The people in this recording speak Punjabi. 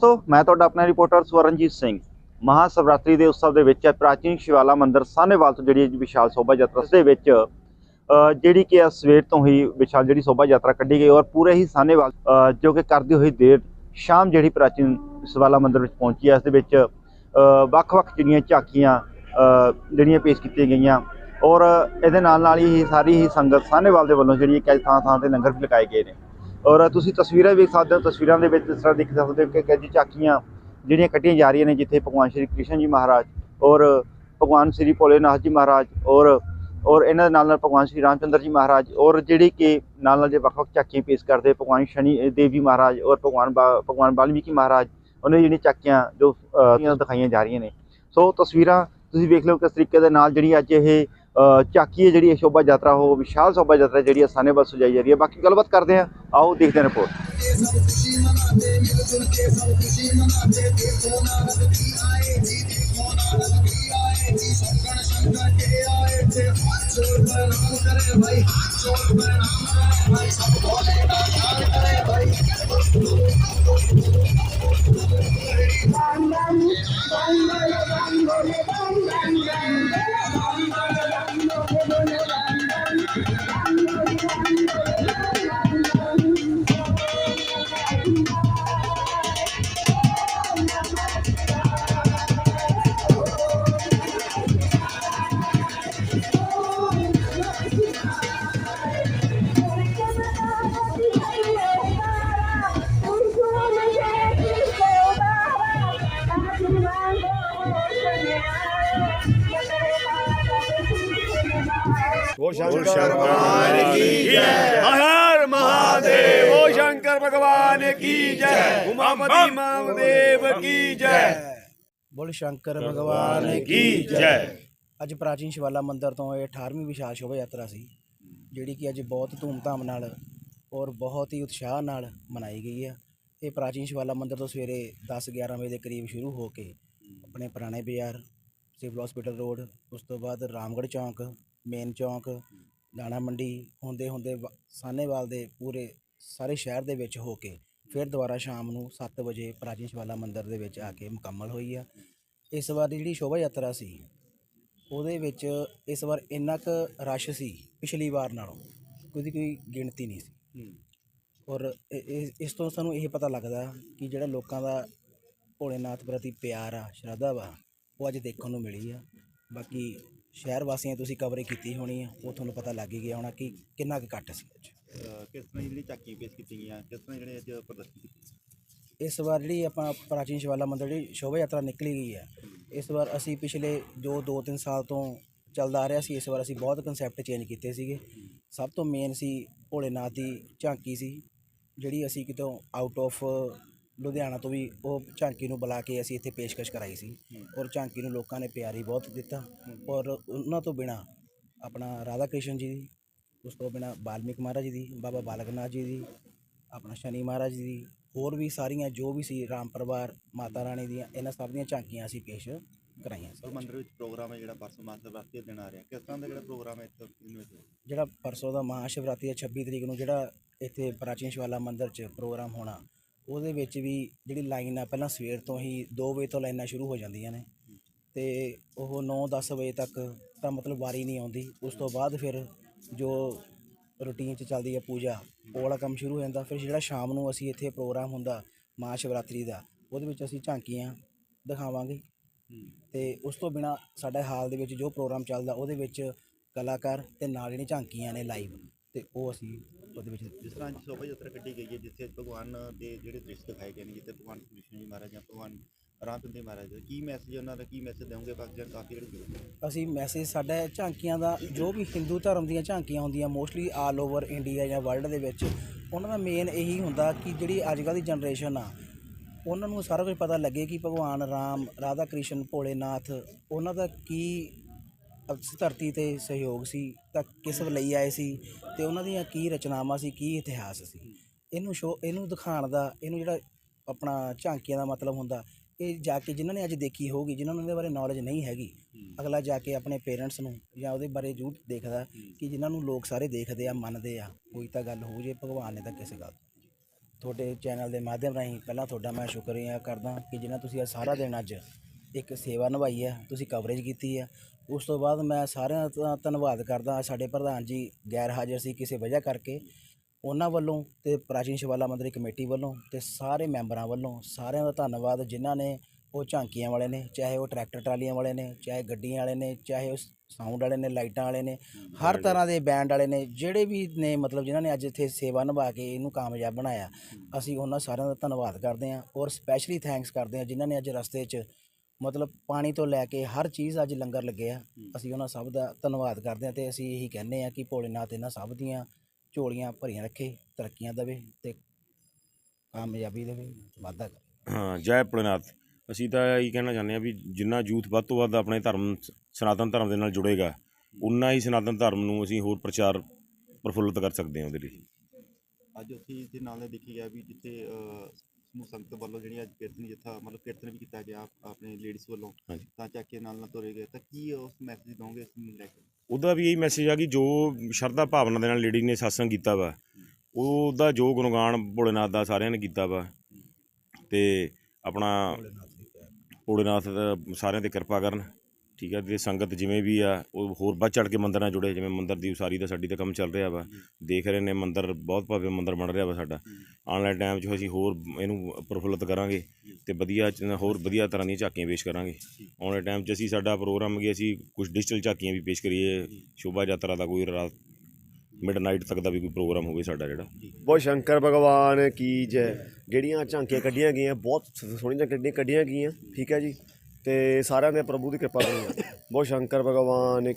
ਦੋਸਤੋ, ਮੈਂ ਤੁਹਾਡਾ ਆਪਣਾ ਰਿਪੋਰਟਰ ਸਵਰਨਜੀਤ ਸਿੰਘ। ਮਹਾ ਸ਼ਿਵਰਾਤਰੀ ਦੇ ਉਤਸਵ ਦੇ ਵਿੱਚ ਪ੍ਰਾਚੀਨ ਸ਼ਿਵਾਲਾ ਮੰਦਿਰ ਸਾਹਨੇਵਾਲ ਤੋਂ ਜਿਹੜੀ ਵਿਸ਼ਾਲ ਸ਼ੋਭਾ ਯਾਤਰਾ ਦੇ ਵਿੱਚ ਜਿਹੜੀ ਕਿ ਆ ਸਵੇਰ ਤੋਂ ਹੀ ਵਿਸ਼ਾਲ ਜਿਹੜੀ ਸ਼ੋਭਾ ਯਾਤਰਾ ਕੱਢੀ ਗਈ ਔਰ ਪੂਰੇ ਹੀ ਸਾਹਨੇਵਾਲ ਜੋ ਕਿ ਕਰਦੀ ਹੋਈ ਦੇਰ ਸ਼ਾਮ ਜਿਹੜੀ ਪ੍ਰਾਚੀਨ ਸ਼ਿਵਾਲਾ ਮੰਦਿਰ ਵਿੱਚ ਪਹੁੰਚੀ ਹੈ, ਇਸ ਦੇ ਵਿੱਚ ਵੱਖ-ਵੱਖ ਜਿਹੜੀਆਂ ਝਾਕੀਆਂ ਜਿਹੜੀਆਂ ਪੇਸ਼ ਕੀਤੀਆਂ ਗਈਆਂ ਔਰ ਇਹਦੇ ਨਾਲ ਨਾਲ ਹੀ ਸਾਰੀ ਹੀ ਸੰਗਤ ਸਾਹਨੇਵਾਲ ਦੇ ਵੱਲੋਂ ਜਿਹੜੀ ਕਈ ਥਾਂ ਥਾਂ ਤੇ ਲੰਗਰ ਵੀ ਲਗਾਏ ਗਏ ਨੇ। ਔਰ ਤੁਸੀਂ ਤਸਵੀਰਾਂ ਵੇਖ ਸਕਦੇ ਹੋ, ਤਸਵੀਰਾਂ ਦੇ ਵਿੱਚ ਇਸ ਤਰ੍ਹਾਂ ਦੇਖ ਸਕਦੇ ਹੋ ਕਿ ਕਈ ਝਾਕੀਆਂ ਜਿਹੜੀਆਂ ਕੱਟੀਆਂ ਜਾ ਰਹੀਆਂ ਨੇ ਜਿੱਥੇ ਭਗਵਾਨ ਸ਼੍ਰੀ ਕ੍ਰਿਸ਼ਨ ਜੀ ਮਹਾਰਾਜ ਔਰ ਭਗਵਾਨ ਸ਼੍ਰੀ ਭੋਲੇਨਾਥ ਜੀ ਮਹਾਰਾਜ ਔਰ ਔਰ ਇਹਨਾਂ ਦੇ ਨਾਲ ਨਾਲ ਭਗਵਾਨ ਸ਼੍ਰੀ ਰਾਮਚੰਦਰ ਜੀ ਮਹਾਰਾਜ ਔਰ ਜਿਹੜੇ ਕਿ ਨਾਲ ਨਾਲ ਜੇ ਵੱਖ ਵੱਖ ਝਾਕੀਆਂ ਪੇਸ਼ ਕਰਦੇ, ਭਗਵਾਨ ਸ਼ਨੀ ਦੇਵ ਜੀ ਮਹਾਰਾਜ ਔਰ ਭਗਵਾਨ ਬਾ- ਭਗਵਾਨ ਵਾਲਮੀਕੀ ਮਹਾਰਾਜ, ਉਹਨਾਂ ਦੀ ਜਿਹੜੀਆਂ ਝਾਕੀਆਂ ਜੋ ਦਿਖਾਈਆਂ ਜਾ ਰਹੀਆਂ ਨੇ। ਸੋ ਤਸਵੀਰਾਂ ਤੁਸੀਂ ਵੇਖ ਲਓ ਕਿਸ ਤਰੀਕੇ ਦੇ ਨਾਲ ਜਿਹੜੀ ਅੱਜ ਇਹ ਅਹ, ਝਾਕੀ ਜਿਹੜੀ ਇਹ ਸ਼ੋਭਾ ਯਾਤਰਾ ਉਹ ਵਿਸ਼ਾਲ ਸ਼ੋਭਾ ਯਾਤਰਾ ਜਿਹੜੀ ਆਸਾਨੇ ਬਸ ਸਜਾਈ ਜਾ ਰਹੀ ਹੈ। ਬਾਕੀ ਗੱਲਬਾਤ ਕਰਦੇ ਹਾਂ। ਆਓ ਦੇਖਦੇ ਹਾਂ ਰਿਪੋਰਟ शंकर भगवान की जय हर महादेव वो शंकर भगवान की जय उमापति महादेव की जय ਬੋਲ ਸ਼ੰਕਰ ਭਗਵਾਨ की जय ਅੱਜ ਪ੍ਰਾਚੀਨ ਸ਼ਿਵਾਲਾ ਮੰਦਿਰ ਤੋਂ ਇਹ 18ਵੀਂ ਵਿਸ਼ਾਲ ਸ਼ੋਭਾ ਯਾਤਰਾ ਸੀ ਜਿਹੜੀ ਕਿ ਅੱਜ ਬਹੁਤ ਧੂਮਧਾਮ ਨਾਲ ਔਰ ਬਹੁਤ ਹੀ ਉਤਸ਼ਾਹ ਨਾਲ ਮਨਾਈ ਗਈ ਹੈ ਇਹ ਪ੍ਰਾਚੀਨ ਸ਼ਿਵਾਲਾ ਮੰਦਿਰ ਤੋਂ ਸਵੇਰੇ 10-11 ਵਜੇ ਦੇ ਕਰੀਬ ਸ਼ੁਰੂ ਹੋ ਕੇ ਆਪਣੇ ਪੁਰਾਣੇ ਬਾਜ਼ਾਰ ਸਿਵਲ ਹਸਪੀਟਲ ਰੋਡ ਉਸ ਤੋਂ ਬਾਅਦ ਰਾਮਗੜ੍ਹ ਚੌਂਕ ਮੇਨ ਚੌਂਕ ਦਾਣਾ ਮੰਡੀ ਹੁੰਦੇ ਹੁੰਦੇ ਵ- ਸਾਹਨੇਵਾਲ ਦੇ ਪੂਰੇ ਸਾਰੇ ਸ਼ਹਿਰ ਦੇ ਵਿੱਚ ਹੋ ਕੇ ਫਿਰ ਦੁਬਾਰਾ ਸ਼ਾਮ ਨੂੰ 7 ਵਜੇ ਪ੍ਰਾਚੀਨ ਸ਼ਿਵਾਲਾ ਮੰਦਿਰ ਦੇ ਵਿੱਚ ਆ ਕੇ ਮੁਕੰਮਲ ਹੋਈ ਆ। ਇਸ ਵਾਰ ਦੀ ਜਿਹੜੀ ਸ਼ੋਭਾ ਯਾਤਰਾ ਸੀ ਉਹਦੇ ਵਿੱਚ ਇਸ ਵਾਰ ਇੰਨਾ ਕੁ ਰਸ਼ ਸੀ ਪਿਛਲੀ ਵਾਰ ਨਾਲੋਂ ਉਹਦੀ ਕੋਈ ਗਿਣਤੀ ਨਹੀਂ ਸੀ। ਔਰ ਇ- ਇ- ਇਸ ਤੋਂ ਸਾਨੂੰ ਇਹ ਪਤਾ ਲੱਗਦਾ ਕਿ ਜਿਹੜਾ ਲੋਕਾਂ ਦਾ ਭੋਲੇਨਾਥ ਪ੍ਰਤੀ ਪਿਆਰ ਆ ਸ਼ਰਧਾ ਵਾ ਉਹ ਅੱਜ ਦੇਖਣ ਨੂੰ ਮਿਲੀ ਆ। ਬਾਕੀ ਸ਼ਹਿਰ ਵਾਸੀਆਂ ਤੁਸੀਂ ਕਵਰੇ ਕੀਤੀ ਹੋਣੀ ਆ ਉਹ ਤੁਹਾਨੂੰ ਪਤਾ ਲੱਗ ਹੀ ਗਿਆ ਹੋਣਾ ਕਿ ਕਿੰਨਾ ਕੁ ਘੱਟ ਸੀ ਅੱਜ। ਕਿਸ ਤਰ੍ਹਾਂ ਜਿਹੜੀ ਝਾਕੀਆਂ ਪੇਸ਼ ਕੀਤੀਆਂ ਗਈਆਂ ਕਿਸ ਤਰ੍ਹਾਂ ਜਿਹੜੇ ਅੱਜ ਪ੍ਰਦਰਸ਼ਨ ਕੀਤੇ ਇਸ ਵਾਰ ਜਿਹੜੀ ਆਪਾਂ ਪ੍ਰਾਚੀਨ ਸ਼ਿਵਾਲਾ ਮੰਦਿਰ ਜਿਹੜੀ ਸ਼ੋਭਾ ਯਾਤਰਾ ਨਿਕਲੀ ਗਈ ਹੈ ਇਸ ਵਾਰ ਅਸੀਂ ਪਿਛਲੇ ਜੋ 2-3 ਸਾਲ ਤੋਂ ਚੱਲਦਾ ਆ ਰਿਹਾ ਸੀ ਇਸ ਵਾਰ ਅਸੀਂ ਬਹੁਤ ਕਨਸੈਪਟ ਚੇਂਜ ਕੀਤੇ ਸੀਗੇ। ਸਭ ਤੋਂ ਮੇਨ ਸੀ ਭੋਲੇਨਾਥ ਦੀ ਝਾਂਕੀ ਸੀ ਜਿਹੜੀ ਅਸੀਂ ਕਿਤੋਂ ਆਊਟ ਆਫ ਲੁਧਿਆਣਾ ਤੋਂ ਵੀ ਉਹ ਝਾਂਕੀ ਨੂੰ ਬੁਲਾ ਕੇ ਅਸੀਂ ਇੱਥੇ ਪੇਸ਼ਕਸ਼ ਕਰਾਈ ਸੀ ਔਰ ਝਾਂਕੀ ਨੂੰ ਲੋਕਾਂ ਨੇ ਪਿਆਰੀ ਬਹੁਤ ਦਿੱਤਾ ਔਰ ਉਹਨਾਂ ਤੋਂ ਬਿਨਾ ਆਪਣਾ ਰਾਧਾ ਕ੍ਰਿਸ਼ਨ ਜੀ ਦੀ ਉਸ ਤੋਂ ਬਿਨਾ ਬਾਲਮੀਕ ਮਹਾਰਾਜ ਜੀ ਦੀ ਬਾਬਾ ਬਾਲਕ ਨਾਥ ਜੀ ਦੀ ਆਪਣਾ ਸ਼ਨੀ ਮਹਾਰਾਜ ਜੀ ਦੀ ਹੋਰ ਵੀ ਸਾਰੀਆਂ ਜੋ ਵੀ ਸੀ ਰਾਮ ਪਰਿਵਾਰ ਮਾਤਾ ਰਾਣੀ ਦੀਆਂ ਇਹਨਾਂ ਸਭ ਦੀਆਂ ਝਾਂਕੀਆਂ ਅਸੀਂ ਪੇਸ਼ ਕਰਾਈਆਂ ਸੀ। ਸਰ ਮੰਦਿਰ ਵਿੱਚ ਪ੍ਰੋਗਰਾਮ ਹੈ ਜਿਹੜਾ ਪਰਸੋਂ ਮਾਸ ਸ਼ਿਵਰਾਤਰੀ ਦੇ ਦਿਨ ਆ ਰਿਹਾ। ਕਿਸ ਤਰ੍ਹਾਂ ਦਾ ਜਿਹੜਾ ਪ੍ਰੋਗਰਾਮ ਹੈ ਇੱਥੇ ਜਿਹੜਾ ਪਰਸੋਂ ਦਾ ਮਹਾਸ਼ਿਵਰਾਤਰੀ ਹੈ 26 ਤਰੀਕ ਨੂੰ ਜਿਹੜਾ ਇੱਥੇ ਪ੍ਰਾਚੀਨ ਸ਼ਿਵਾਲਾ ਮੰਦਿਰ 'ਚ ਪ੍ਰੋਗਰਾਮ ਹੋਣਾ ਉਹਦੇ ਵਿੱਚ ਵੀ ਜਿਹੜੀ ਲਾਈਨ ਆ, ਪਹਿਲਾਂ ਸਵੇਰ ਤੋਂ ਹੀ 2 ਵਜੇ ਤੋਂ ਲਾਈਨਾਂ ਸ਼ੁਰੂ ਹੋ ਜਾਂਦੀਆਂ ਨੇ। ਤੇ ਉਹ 9-10 ਵਜੇ ਤੱਕ ਤਾਂ ਮਤਲਬ ਵਾਰੀ ਨਹੀਂ ਆਉਂਦੀ। ਉਸ ਤੋਂ ਬਾਅਦ ਫਿਰ ਜੋ ਰੂਟੀਨ 'ਚ ਚੱਲਦੀ ਹੈ ਪੂਜਾ, ਉਹ ਵਾਲਾ ਕੰਮ ਸ਼ੁਰੂ ਹੋ ਜਾਂਦਾ। ਫਿਰ ਜਿਹੜਾ ਸ਼ਾਮ ਨੂੰ ਅਸੀਂ ਇੱਥੇ ਪ੍ਰੋਗਰਾਮ ਹੁੰਦਾ ਮਹਾਸ਼ਿਵਰਾਤਰੀ ਦਾ, ਉਹਦੇ ਵਿੱਚ ਅਸੀਂ ਝਾਂਕੀਆਂ ਦਿਖਾਵਾਂਗੇ। ਤੇ ਉਸ ਤੋਂ ਬਿਨਾ ਸਾਡੇ ਹਾਲ ਦੇ ਵਿੱਚ ਜੋ ਪ੍ਰੋਗਰਾਮ ਚੱਲਦਾ, ਉਹਦੇ ਵਿੱਚ ਕਲਾਕਾਰ ਤੇ ਨਾਲ ਜਿਹੜੀਆਂ ਝਾਂਕੀਆਂ ਨੇ ਲਾਈਵ ਤੇ ਉਹ ਅਸੀਂ ਉਹਦੇ ਵਿੱਚ ਜਿਸ ਤਰ੍ਹਾਂ ਅੱਜ ਸ਼ੋਭਾ ਯਾਤਰਾ ਕੱਢੀ ਗਈ ਹੈ ਜਿੱਥੇ ਭਗਵਾਨ ਦੇ ਜਿਹੜੇ ਦ੍ਰਿਸ਼ ਦਿਖਾਏ ਗਏ ਨੇ ਜਿੱਥੇ ਭਗਵਾਨ ਕ੍ਰਿਸ਼ਨ ਜੀ ਮਹਾਰਾਜ ਜਾਂ ਭਗਵਾਨ ਰਾਮਚੰਦਰ ਜੀ ਮਹਾਰਾਜ ਦਾ ਕੀ ਮੈਸੇਜ ਉਹਨਾਂ ਦਾ ਕੀ ਮੈਸੇਜ ਦੇਵੋਗੇ ਜਨ ਕਾਫੀ ਜਿਹੜੇ। ਅਸੀਂ ਮੈਸੇਜ ਸਾਡਾ ਝਾਂਕੀਆਂ ਦਾ ਜੋ ਵੀ ਹਿੰਦੂ ਧਰਮ ਦੀਆਂ ਝਾਂਕੀਆਂ ਹੁੰਦੀਆਂ ਮੋਸਟਲੀ ਆਲ ਓਵਰ ਇੰਡੀਆ ਜਾਂ ਵਰਲਡ ਦੇ ਵਿੱਚ ਉਹਨਾਂ ਦਾ ਮੇਨ ਇਹੀ ਹੁੰਦਾ ਕਿ ਜਿਹੜੀ ਅੱਜ ਕੱਲ੍ਹ ਦੀ ਜਨਰੇਸ਼ਨ ਆ ਉਹਨਾਂ ਨੂੰ ਸਾਰਾ ਕੁਝ ਪਤਾ ਲੱਗੇ ਕਿ ਭਗਵਾਨ ਰਾਮ ਰਾਧਾ ਕ੍ਰਿਸ਼ਨ ਭੋਲੇਨਾਥ ਉਹਨਾਂ ਦਾ ਕੀ ਇਸ ਧਰਤੀ ਤੇ ਸਹਿਯੋਗ ਸੀ ਤਾਂ ਕਿਸ ਲਈ ਆਏ ਸੀ ਤੇ ਉਹਨਾਂ ਦੀਆਂ ਕੀ ਰਚਨਾਵਾਂ ਸੀ ਕੀ ਇਤਿਹਾਸ ਸੀ। ਇਹਨੂੰ ਸ਼ੋ ਇਹਨੂੰ ਦਿਖਾਉਣ ਦਾ ਇਹਨੂੰ ਜਿਹੜਾ ਆਪਣਾ ਝਾਂਕੀਆਂ ਦਾ ਮਤਲਬ ਹੁੰਦਾ ਇਹ ਜਾ ਕੇ ਜਿਨ੍ਹਾਂ ਨੇ ਅੱਜ ਦੇਖੀ ਹੋਊਗੀ ਜਿਨ੍ਹਾਂ ਨੂੰ ਇਹਦੇ ਬਾਰੇ ਨੌਲੇਜ ਨਹੀਂ ਹੈਗੀ ਅਗਲਾ ਜਾ ਕੇ ਆਪਣੇ ਪੇਰੈਂਟਸ ਨੂੰ ਜਾਂ ਉਹਦੇ ਬਾਰੇ ਜ਼ਰੂਰ ਦੇਖਦਾ ਕਿ ਜਿਨ੍ਹਾਂ ਨੂੰ ਲੋਕ ਸਾਰੇ ਦੇਖਦੇ ਆ ਮੰਨਦੇ ਆ ਕੋਈ ਤਾਂ ਗੱਲ ਹੋ ਜੇ ਭਗਵਾਨ ਨੇ ਤਾਂ ਕਿਸੇ ਗੱਲ ਤੁਹਾਡੇ ਚੈਨਲ ਦੇ ਮਾਧਿਅਮ ਰਾਹੀਂ ਪਹਿਲਾਂ ਤੁਹਾਡਾ ਮੈਂ ਸ਼ੁਕਰੀਆ ਕਰਦਾ ਕਿ ਜਿਨ੍ਹਾਂ ਤੁਸੀਂ ਇਹ ਸਾਰਾ ਦਿਨ ਅੱਜ ਇੱਕ ਸੇਵਾ ਨਿਭਾਈ ਹੈ ਤੁਸੀਂ ਕਵਰੇਜ ਕੀਤੀ ਹੈ ਉਸ ਤੋਂ ਬਾਅਦ ਮੈਂ ਸਾਰਿਆਂ ਦਾ ਧੰਨਵਾਦ ਕਰਦਾ ਸਾਡੇ ਪ੍ਰਧਾਨ ਜੀ ਗੈਰ ਹਾਜ਼ਰ ਸੀ ਕਿਸੇ ਵਜ੍ਹਾ ਕਰਕੇ। ਉਹਨਾਂ ਵੱਲੋਂ ਤੇ ਪ੍ਰਾਚੀਨ ਸ਼ਿਵਾਲਾ ਮੰਦਿਰ ਕਮੇਟੀ ਵੱਲੋਂ ਤੇ ਸਾਰੇ ਮੈਂਬਰਾਂ ਵੱਲੋਂ ਸਾਰਿਆਂ ਦਾ ਧੰਨਵਾਦ ਜਿਨ੍ਹਾਂ ਨੇ ਉਹ ਝਾਂਕੀਆਂ ਵਾਲੇ ਨੇ ਚਾਹੇ ਉਹ ਟਰੈਕਟਰ ਟਰਾਲੀਆਂ ਵਾਲੇ ਨੇ ਚਾਹੇ ਗੱਡੀਆਂ ਵਾਲੇ ਨੇ ਚਾਹੇ ਉਹ ਸਾਊਂਡ ਵਾਲੇ ਨੇ ਲਾਈਟਾਂ ਵਾਲੇ ਨੇ ਹਰ ਤਰ੍ਹਾਂ ਦੇ ਬੈਂਡ ਵਾਲੇ ਨੇ ਜਿਹੜੇ ਵੀ ਨੇ ਮਤਲਬ ਜਿਨ੍ਹਾਂ ਨੇ ਅੱਜ ਇੱਥੇ ਸੇਵਾ ਨਿਭਾ ਕੇ ਇਹਨੂੰ ਕਾਮਯਾਬ ਬਣਾਇਆ। ਅਸੀਂ ਉਹਨਾਂ ਸਾਰਿਆਂ ਦਾ ਧੰਨਵਾਦ ਕਰਦੇ ਹਾਂ ਔਰ ਸਪੈਸ਼ਲੀ ਥੈਂਕਸ ਕਰਦੇ ਹਾਂ ਜਿਨ੍ਹਾਂ ਨੇ ਅੱਜ ਰਸਤੇ 'ਚ ਮਤਲਬ ਪਾਣੀ ਤੋਂ ਲੈ ਕੇ ਹਰ ਚੀਜ਼ ਅੱਜ ਲੰਗਰ ਲੱਗਿਆ ਅਸੀਂ ਉਹਨਾਂ ਸਭ ਦਾ ਧੰਨਵਾਦ ਕਰਦੇ ਹਾਂ ਤੇ ਅਸੀਂ ਇਹੀ ਕਹਿੰਦੇ ਹਾਂ ਕਿ ਭੋਲੇਨਾਥ ਇਹਨਾਂ ਸਭ ਦੀਆਂ ਝੋਲੀਆਂ ਭਰੀਆਂ ਰੱਖੇ ਤਰੱਕੀਆਂ ਦੇਵੇ ਤੇ ਕਾਮਯਾਬੀ ਦੇਵੇ ਵਾਧਾ ਕਰੇ। ਹਾਂ ਜੈ ਭੋਲੇਨਾਥ ਅਸੀਂ ਤਾਂ ਇਹੀ ਕਹਿਣਾ ਚਾਹੁੰਦੇ ਹਾਂ ਵੀ ਜਿੰਨਾ ਯੂਥ ਵੱਧ ਤੋਂ ਵੱਧ ਆਪਣੇ ਧਰਮ ਸਨਾਤਨ ਧਰਮ ਦੇ ਨਾਲ ਜੁੜੇਗਾ ਉਨਾ ਹੀ ਸਨਾਤਨ ਧਰਮ ਨੂੰ ਅਸੀਂ ਹੋਰ ਪ੍ਰਚਾਰ ਪ੍ਰਫੁੱਲਤ ਕਰ ਸਕਦੇ ਹਾਂ ਉਹਦੇ ਲਈ। ਅੱਜ ਉੱਥੇ ਇਸ ਦੇ ਨਾਲ ਦੇਖੀ ਗਿਆ ਵੀ ਜਿੱਥੇ ਸਮੂਹ ਸੰਗਤ ਵੱਲੋਂ ਜਿਹੜੀ ਅੱਜ ਕੀਰਤਨ ਜਥਾ ਮਤਲਬ ਕੀਰਤਨ ਵੀ ਕੀਤਾ ਗਿਆ ਆਪਣੇ ਲੇਡੀਜ਼ ਵੱਲੋਂ ਹਾਂਜੀ। ਤਾਂ ਚੱਕ ਕੇ ਨਾਲ ਨਾਲ ਤੁਰੇ ਗਏ ਤਾਂ ਕੀ ਉਸ ਮੈਸੇਜ ਦੋਗੇ ਇਸ ਨੂੰ ਲੈ ਕੇ? ਉਹਦਾ ਵੀ ਇਹੀ ਮੈਸੇਜ ਆ ਕਿ ਜੋ ਸ਼ਰਧਾ ਭਾਵਨਾ ਦੇ ਨਾਲ ਲੇਡੀ ਨੇ satsang ਕੀਤਾ ਵਾ ਉਹਦਾ ਜੋ ਗੁਣਗਾਨ ਭੋਲੇਨਾਥ ਦਾ ਸਾਰਿਆਂ ਨੇ ਕੀਤਾ ਵਾ ਤੇ ਆਪਣਾ ਭੋਲੇਨਾਥ ਦਾ ਸਾਰਿਆਂ ਤੇ ਕਿਰਪਾ ਕਰਨ। ਠੀਕ ਹੈ ਤੇ ਸੰਗਤ ਜਿਵੇਂ ਵੀ ਆ ਉਹ ਹੋਰ ਵੱਧ ਚੜ ਕੇ ਮੰਦਰ ਨਾਲ ਜੁੜੇ ਜਿਵੇਂ ਮੰਦਰ ਦੀ ਉਸਾਰੀ ਦਾ ਸਾਡੀ ਤਾਂ ਕੰਮ ਚੱਲ ਰਿਹਾ ਵਾ ਦੇਖ ਰਹੇ ਨੇ ਮੰਦਰ ਬਹੁਤ ਭव्य ਮੰਦਰ ਬਣ ਰਿਹਾ ਵਾ ਸਾਡਾ। ਆਉਣ ਵਾਲੇ ਟਾਈਮ 'ਚ ਅਸੀਂ ਹੋਰ ਇਹਨੂੰ ਪ੍ਰਫੁੱਲਤ ਕਰਾਂਗੇ ਤੇ ਵਧੀਆ ਹੋਰ ਵਧੀਆ ਤਰ੍ਹਾਂ ਦੀਆਂ ਝਾਕੀਆਂ ਪੇਸ਼ ਕਰਾਂਗੇ। ਆਉਣ ਵਾਲੇ ਟਾਈਮ 'ਚ ਅਸੀਂ ਸਾਡਾ ਪ੍ਰੋਗਰਾਮ ਹੈ ਅਸੀਂ ਕੁਝ ਡਿਜੀਟਲ ਝਾਕੀਆਂ ਵੀ ਪੇਸ਼ ਕਰੀਏ ਸ਼ੋਭਾ ਯਾਤਰਾ ਦਾ ਕੋਈ ਰਾਤ ਮਿਡਨਾਈਟ ਤੱਕ ਦਾ ਵੀ ਕੋਈ ਪ੍ਰੋਗਰਾਮ ਹੋਵੇ ਸਾਡਾ ਜਿਹੜਾ। ਬੋ ਸ਼ੰਕਰ ਭਗਵਾਨ ਕੀ ਜੈ ਜਿਹੜੀਆਂ ਝਾਂਕੀਆਂ ਕੱਢੀਆਂ ਗਈਆਂ ਬਹੁਤ ਸੋਹਣੀਆਂ ਕੱਢੀਆਂ ਗਈਆਂ ਠੀਕ ਹੈ ਜੀ? ਤੇ ਸਾਰਿਆਂ ਦੇ ਪ੍ਰਭੂ ਦੀ ਕਿਰਪਾ ਬਣੀ ਹੈ ਬੋ ਸ਼ੰਕਰ ਭਗਵਾਨ